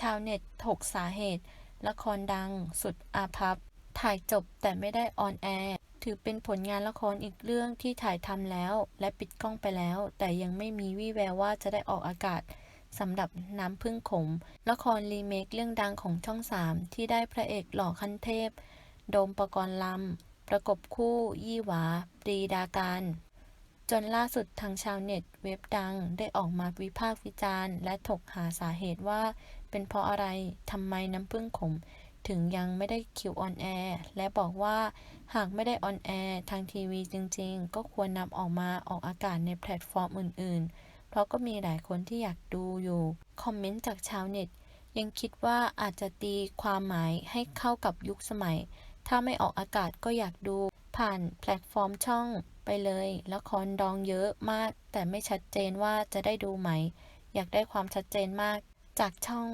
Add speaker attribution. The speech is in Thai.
Speaker 1: ชาวเน็ตถกสาเหตุ ละครดัง สุดอาภัพ ถ่ายจบแต่ไม่ได้ออนแอร์ ถือเป็นผลงานละครอีกเรื่องที่ถ่ายทำแล้ว และปิดกล้องไปแล้ว แต่ยังไม่มีวี่แววว่าจะได้ออกอากาศสำหรับน้ำพึ่งขม ละครรีเมคเรื่องดังของช่องสามที่ได้พระเอกหล่อขั้นเทพ โดมประกรณ์ลำประกบคู่ ยี่หวา ปรีดาการ จนล่าสุดทางชาวเน็ตเว็บดังได้ออกมาวิพากษ์วิจารณ์ และถกหาสาเหตุว่า เป็นเพราะอะไรทำไมน้ำพึ่งขม ถึงยังไม่ได้คิวออนแอร์และบอกว่าหากไม่ได้ออนแอร์ทางทีวีจริงๆ ก็ควรนำออกมาออกอากาศในแพลตฟอร์มอื่นๆ เพราะก็มีหลายคนที่อยากดูอยู่ คอมเมนต์จากชาวเน็ต ยังคิดว่าอาจจะตีความหมายให้เข้ากับยุคสมัย ถ้าไม่ออกอากาศก็อยากดู ผ่านแพลตฟอร์มช่องไปเลย ละครดองเยอะมาก แต่ไม่ชัดเจนว่าจะได้ดูไหม อยากได้ความชัดเจนมากจากช่อง